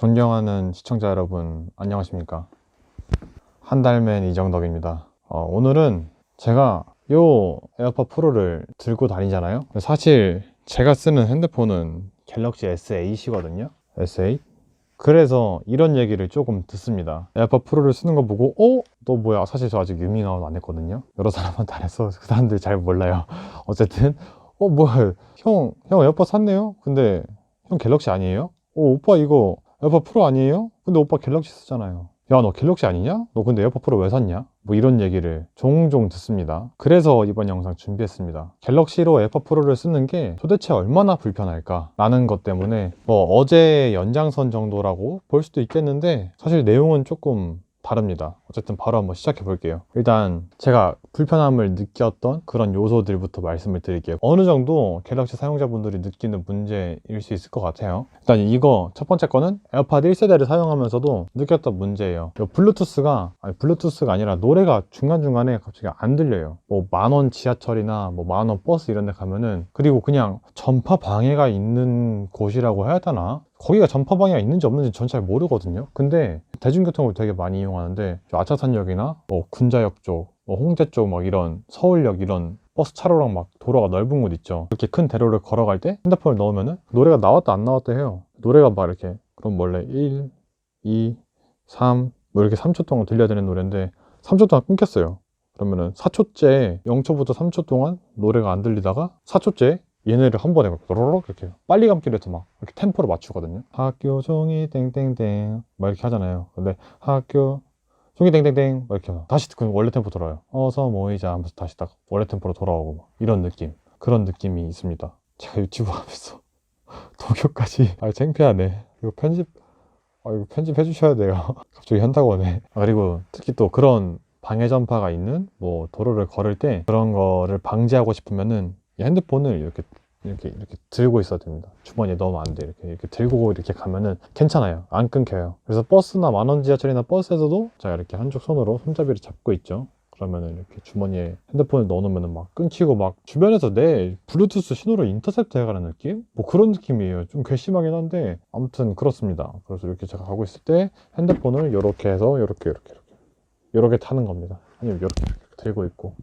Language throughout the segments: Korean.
존경하는 시청자 여러분, 안녕하십니까? 한 달맨 이정덕입니다. 어, 오늘은 제가 요 에어팟 프로를 들고 다니잖아요. 사실 제가 쓰는 핸드폰은 갤럭시 S8이거든요. S8. 그래서 이런 얘기를 조금 듣습니다. 에어팟 프로를 쓰는 거 보고, 어? 너 뭐야? 사실 저 아직 유밍아웃 안 했거든요. 여러 사람한테 안 해서 그 사람들이 잘 몰라요. 어쨌든, 어, 뭐야? 형, 형 에어팟 샀네요? 근데 형 갤럭시 아니에요? 어, 오빠 이거 에어팟 프로 아니에요? 근데 오빠 갤럭시 쓰잖아요. 야, 너 갤럭시 아니냐? 너 근데 에어팟 프로 왜 샀냐? 뭐 이런 얘기를 종종 듣습니다. 그래서 이번 영상 준비했습니다. 갤럭시로 에어팟 프로를 쓰는 게 도대체 얼마나 불편할까? 라는 것 때문에 뭐 어제의 연장선 정도라고 볼 수도 있겠는데 사실 내용은 조금 다릅니다. 어쨌든 바로 한번 시작해 볼게요. 일단 제가 불편함을 느꼈던 그런 요소들부터 말씀을 드릴게요. 어느 정도 갤럭시 사용자분들이 느끼는 문제일 수 있을 것 같아요. 일단 이거 첫 번째 거는 에어팟 1세대를 사용하면서도 느꼈던 문제예요. 이 블루투스가 아니 블루투스가 아니라 노래가 중간중간에 갑자기 안 들려요. 뭐 만원 지하철이나 뭐 만원 버스 이런 데 가면은 그리고 그냥 전파 방해가 있는 곳이라고 해야 되나? 거기가 전파 방해가 있는지 없는지 전 잘 모르거든요. 근데 대중교통을 되게 많이 이용하는데 저 아차산역이나 뭐 군자역 쪽, 뭐 홍대 쪽막 이런 서울역 이런 버스 차로랑 막 도로가 넓은 곳 있죠. 이렇게 큰 대로를 걸어갈 때 핸드폰을 넣으면은 노래가 나왔다 안 나왔다 해요. 노래가 막 이렇게 그럼 원래 1, 2, 3, 뭐 이렇게 3초 동안 들려야 되는 노래인데 3초 동안 끊겼어요. 그러면은 4초째 0초부터 3초 동안 노래가 안 들리다가 4초째 얘네를 한 번에 로로록 이렇게 빨리 감기를 해서 막 이렇게 템포를 맞추거든요. 학교 종이 땡땡땡 막 이렇게 하잖아요. 근데 학교 종이 땡땡땡 막 이렇게 다시 그 원래 템포 돌아요. 어서 모이자 하면서 다시 딱 원래 템포로 돌아오고 막 이런 느낌 그런 느낌이 있습니다. 제가 유튜브 하면서 동요까지 아 창피하네. 이거 편집 아 이거 편집해 주셔야 돼요. 갑자기 한다고 하네. 아, 그리고 특히 또 그런 방해 전파가 있는 뭐 도로를 걸을 때 그런 거를 방지하고 싶으면은 이 핸드폰을 이렇게 이렇게 이렇게 들고 있어야 됩니다. 주머니에 넣으면 안 돼. 이렇게 이렇게 들고 이렇게 가면은 괜찮아요. 안 끊겨요. 그래서 버스나 만원 지하철이나 버스에서도 제가 이렇게 한쪽 손으로 손잡이를 잡고 있죠. 그러면은 이렇게 주머니에 핸드폰을 넣어놓으면은 막 끊기고 막 주변에서 내 블루투스 신호를 인터셉트 해가는 느낌? 뭐 그런 느낌이에요. 좀 괘씸하긴 한데 아무튼 그렇습니다. 그래서 이렇게 제가 가고 있을 때 핸드폰을 이렇게 해서 이렇게 이렇게 이렇게 이렇게 타는 겁니다. 아니면 이렇게, 이렇게 들고 있고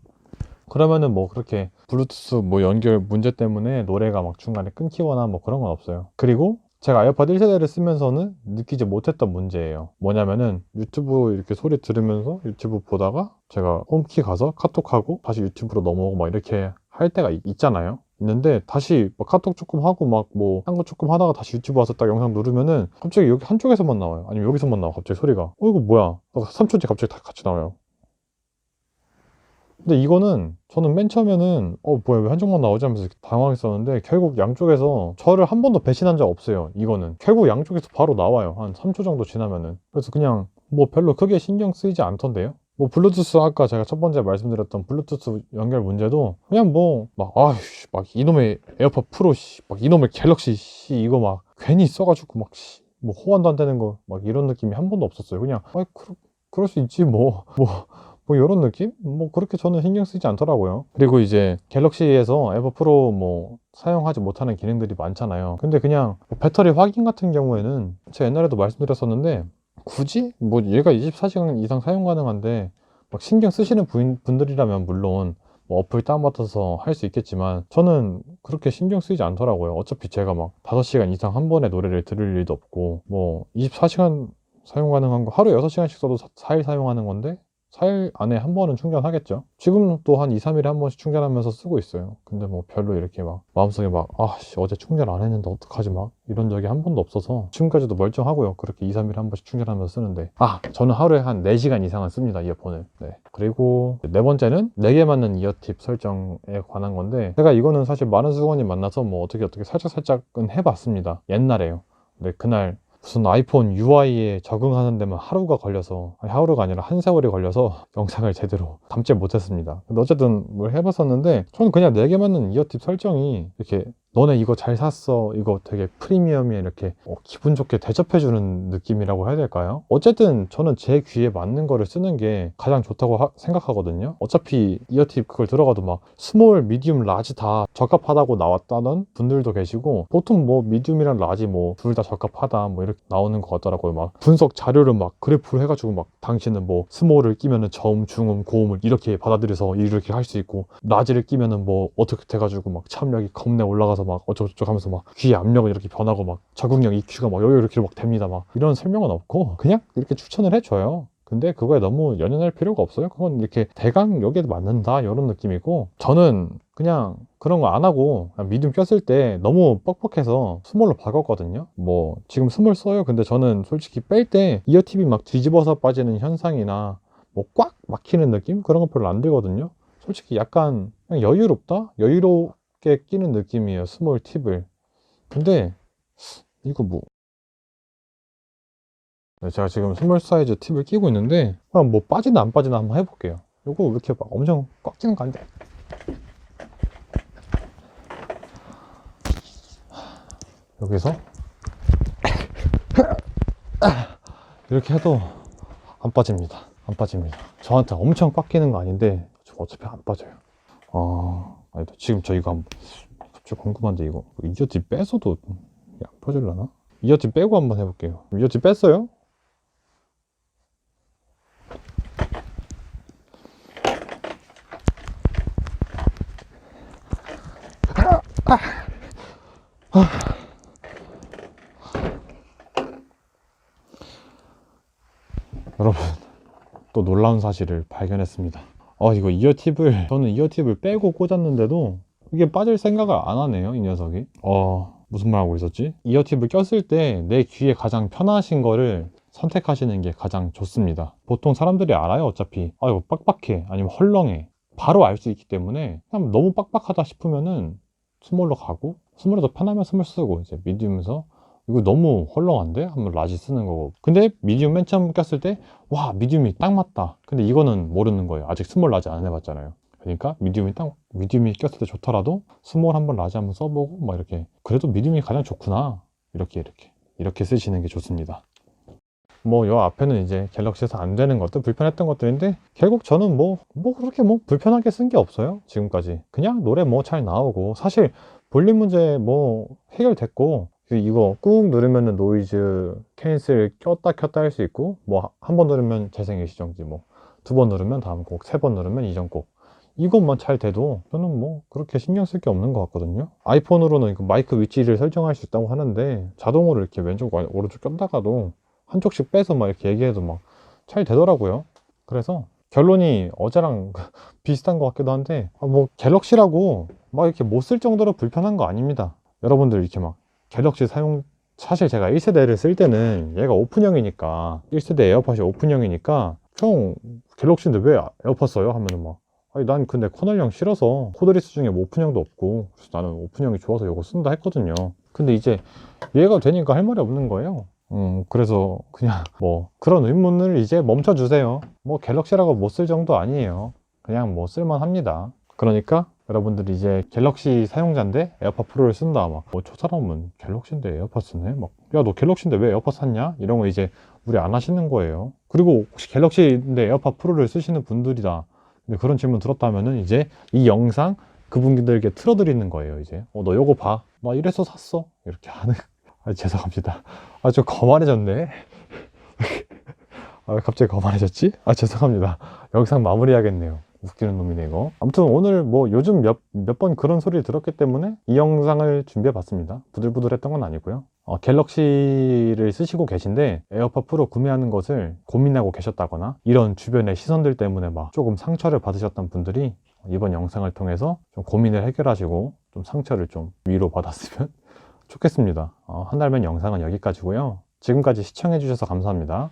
그러면은 뭐 그렇게 블루투스 뭐 연결 문제 때문에 노래가 막 중간에 끊기거나 뭐 그런 건 없어요. 그리고 제가 에어팟 1세대를 쓰면서는 느끼지 못했던 문제예요. 뭐냐면은 유튜브 이렇게 소리 들으면서 유튜브 보다가 제가 홈키 가서 카톡하고 다시 유튜브로 넘어오고 막 이렇게 할 때가 있- 있잖아요. 있는데 다시 막 카톡 조금 하고 막 뭐 한 거 조금 하다가 다시 유튜브 와서 딱 영상 누르면은 갑자기 여기 한쪽에서만 나와요. 아니면 여기서만 나와 갑자기 소리가. 어 이거 뭐야? 3초 뒤에 갑자기 다 같이 나와요. 근데 이거는 저는 맨 처음에는 어 뭐야 왜 한쪽만 나오지? 하면서 당황했었는데 결국 양쪽에서 저를 한 번도 배신한 적 없어요 이거는. 결국 양쪽에서 바로 나와요 한 3초 정도 지나면은. 그래서 그냥 뭐 별로 크게 신경 쓰이지 않던데요? 뭐 블루투스 아까 제가 첫 번째 말씀드렸던 블루투스 연결 문제도 그냥 뭐 막 아휴 막 이놈의 에어팟 프로 씨, 막 이놈의 갤럭시 씨 이거 막 괜히 써가지고 막 씨, 뭐 호환도 안 되는 거 막 이런 느낌이 한 번도 없었어요. 그냥 아 그, 그럴 수 있지 뭐 뭐. 뭐 이런 느낌? 뭐 그렇게 저는 신경 쓰지 않더라고요. 그리고 이제 갤럭시에서 에버 프로 뭐 사용하지 못하는 기능들이 많잖아요. 근데 그냥 뭐 배터리 확인 같은 경우에는 제가 옛날에도 말씀드렸었는데 굳이 뭐 얘가 24시간 이상 사용 가능한데 막 신경 쓰시는 분, 분들이라면 물론 뭐 어플 다운받아서 할 수 있겠지만 저는 그렇게 신경 쓰이지 않더라고요. 어차피 제가 막 5시간 이상 한 번에 노래를 들을 일도 없고 뭐 24시간 사용 가능한 거 하루에 6시간씩 써도 4일 사용하는 건데 4일 안에 한 번은 충전하겠죠. 지금 또한 2, 3일에 한 번씩 충전하면서 쓰고 있어요. 근데 뭐 별로 이렇게 막 마음속에 막, 아, 씨, 어제 충전 안 했는데 어떡하지 막 이런 적이 한 번도 없어서 지금까지도 멀쩡하고요. 그렇게 2, 3일에 한 번씩 충전하면서 쓰는데. 아, 저는 하루에 한 4시간 이상은 씁니다. 이어폰을. 네. 그리고 네 번째는 4개 맞는 이어팁 설정에 관한 건데 제가 이거는 사실 많은 수건이 만나서 뭐 어떻게 어떻게 살짝살짝은 해봤습니다. 옛날에요. 근데 그날 무슨 아이폰 UI에 적응하는 데만 하루가 걸려서 아니 하루가 아니라 한 세월이 걸려서 영상을 제대로 담지 못했습니다. 근데 어쨌든 뭘 해봤었는데 저는 그냥 4개 맞는 이어팁 설정이 이렇게 너네 이거 잘 샀어. 이거 되게 프리미엄이야. 이렇게 어, 기분 좋게 대접해주는 느낌이라고 해야 될까요? 어쨌든 저는 제 귀에 맞는 거를 쓰는 게 가장 좋다고 하- 생각하거든요. 어차피 이어팁 그걸 들어가도 막 스몰, 미디움, 라지 다 적합하다고 나왔다는 분들도 계시고 보통 뭐 미디움이랑 라지 뭐 둘 다 적합하다 뭐 이렇게 나오는 것 같더라고요. 막 분석 자료를 막 그래프로 해가지고 막 당신은 뭐 스몰을 끼면은 저음, 중음, 고음을 이렇게 받아들여서 이렇게 할 수 있고 라지를 끼면은 뭐 어떻게 돼가지고 막 참력이 겁내 올라가서 막 어쩌고저쩌고 하면서 막 귀의 압력은 이렇게 변하고 막 적응력 EQ가 막 이렇게 막 됩니다. 막 이런 설명은 없고 그냥 이렇게 추천을 해줘요. 근데 그거에 너무 연연할 필요가 없어요. 그건 이렇게 대강 여기에 맞는다. 이런 느낌이고 저는 그냥 그런 거 안 하고 미디움 꼈을 때 너무 뻑뻑해서 스몰로 바꿨거든요. 뭐 지금 스몰 써요. 근데 저는 솔직히 뺄 때 이어팁이 막 뒤집어서 빠지는 현상이나 뭐 꽉 막히는 느낌? 그런 거 별로 안 들거든요. 솔직히 약간 여유롭다? 여유 롭게 끼는 느낌이에요 스몰 팁을. 근데 이거 뭐. 네, 제가 지금 스몰 사이즈 팁을 끼고 있는데 그냥 뭐 빠지나 안 빠지나 한번 해볼게요. 이거 왜 이렇게 막 엄청 꽉 끼는 거 아닌데 여기서 이렇게 해도 안 빠집니다. 안 빠집니다. 저한테 엄청 꽉 끼는 거 아닌데 저 어차피 안 빠져요. 아 아니다 지금 저 이거 한번 갑자기 궁금한데 이거 이어팁 빼서도 안 펴질라나? 이어팁 빼고 한번 해볼게요 이어팁 뺐어요? 여러분 또 놀라운 사실을 발견했습니다 아 이거 이어팁을 저는 이어팁을 빼고 꽂았는데도 이게 빠질 생각을 안 하네요 이 녀석이. 어 무슨 말 하고 있었지? 이어팁을 꼈을 때 내 귀에 가장 편하신 거를 선택하시는 게 가장 좋습니다. 보통 사람들이 알아요 어차피. 아 이거 빡빡해. 아니면 헐렁해. 바로 알 수 있기 때문에 그냥 너무 빡빡하다 싶으면은 스몰로 가고 스몰이 더 편하면 스몰 쓰고 이제 미디움에서 이거 너무 헐렁한데? 하면 라지 쓰는 거고. 근데 미디움 맨 처음 꼈을 때 와 미디움이 딱 맞다. 근데 이거는 모르는 거예요. 아직 스몰 라지 안 해봤잖아요. 그러니까 미디움이 딱 미디움이 꼈을 때 좋더라도 스몰 한번 라지 한번 써보고 막 이렇게 그래도 미디움이 가장 좋구나. 이렇게 이렇게 이렇게 쓰시는 게 좋습니다. 뭐요 앞에는 이제 갤럭시에서 안 되는 것들 불편했던 것들인데 결국 저는 뭐뭐 그렇게 뭐 불편하게 쓴 게 없어요 지금까지. 그냥 노래 뭐 잘 나오고 사실 볼륨 문제 뭐 해결됐고 이거 꾹 누르면은 노이즈 캔슬 꼈다 켰다 할 수 있고 뭐 한 번 누르면 재생 시정지 뭐 두 번 누르면 다음 곡 세 번 누르면 이전 곡. 이것만 잘 돼도 저는 뭐 그렇게 신경 쓸 게 없는 것 같거든요. 아이폰으로는 이거 마이크 위치를 설정할 수 있다고 하는데 자동으로 이렇게 왼쪽 오른쪽 꼈다가도 한쪽씩 빼서 막 이렇게 얘기해도 막 잘 되더라고요. 그래서 결론이 어제랑 비슷한 것 같기도 한데 아, 뭐 갤럭시라고 막 이렇게 못 쓸 정도로 불편한 거 아닙니다. 여러분들 이렇게 막 갤럭시 사용 사실 제가 1세대를 쓸 때는 얘가 오픈형이니까 1세대 에어팟이 오픈형이니까 형 갤럭시인데 왜 에어팟 써요? 하면은 막 아니 난 근데 커널형 싫어서 코드리스 중에 뭐 오픈형도 없고 그래서 나는 오픈형이 좋아서 이거 쓴다 했거든요. 근데 이제 얘가 되니까 할 말이 없는 거예요. 음 그래서 그냥 뭐 그런 의문을 이제 멈춰 주세요. 뭐 갤럭시라고 못 쓸 정도 아니에요. 그냥 뭐 쓸만 합니다. 그러니까 여러분들이 이제 갤럭시 사용자인데 에어팟 프로를 쓴다 막뭐저 사람은 갤럭시인데 에어팟 쓰네? 막. 야 너 갤럭시인데 왜 에어팟 샀냐? 이런 거 이제 우리 안 하시는 거예요. 그리고 혹시 갤럭시인데 에어팟 프로를 쓰시는 분들이다. 근데 그런 질문 들었다면은 이제 이 영상 그분들에게 틀어드리는 거예요 이제. 어 너 요거 봐 나 이래서 샀어. 이렇게 하는. 아 죄송합니다. 아 저 거만해졌네. 아, 왜 갑자기 거만해졌지? 아 죄송합니다. 영상 마무리하겠네요 웃기는 놈이네 이거. 아무튼 오늘 뭐 요즘 몇 몇 번 그런 소리를 들었기 때문에 이 영상을 준비해 봤습니다. 부들부들했던 건 아니고요. 어, 갤럭시를 쓰시고 계신데 에어팟 프로 구매하는 것을 고민하고 계셨다거나 이런 주변의 시선들 때문에 막 조금 상처를 받으셨던 분들이 이번 영상을 통해서 좀 고민을 해결하시고 좀 상처를 좀 위로 받았으면 좋겠습니다. 어, 한 달면 영상은 여기까지고요. 지금까지 시청해 주셔서 감사합니다